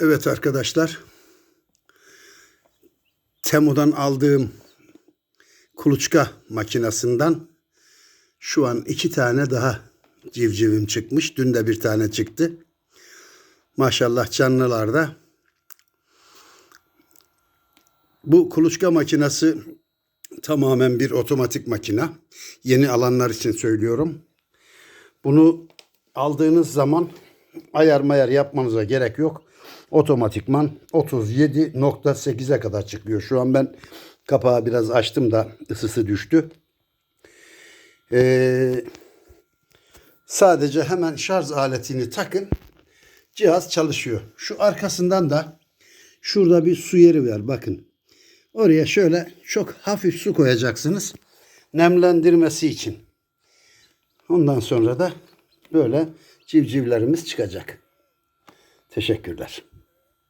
Evet arkadaşlar. Temu'dan aldığım kuluçka makinasından şu an iki tane daha civcivim çıkmış. Dün de bir tane çıktı. Maşallah canlılarda. Bu kuluçka makinası tamamen bir otomatik makina. Yeni alanlar için söylüyorum. Bunu aldığınız zaman ayar mayar yapmanıza gerek yok. Otomatikman 37.8'e kadar çıkıyor. Şu an ben kapağı biraz açtım da ısısı düştü. Ee, sadece hemen şarj aletini takın. Cihaz çalışıyor. Şu arkasından da şurada bir su yeri var bakın. Oraya şöyle çok hafif su koyacaksınız. Nemlendirmesi için. Ondan sonra da böyle civcivlerimiz çıkacak. Teşekkürler.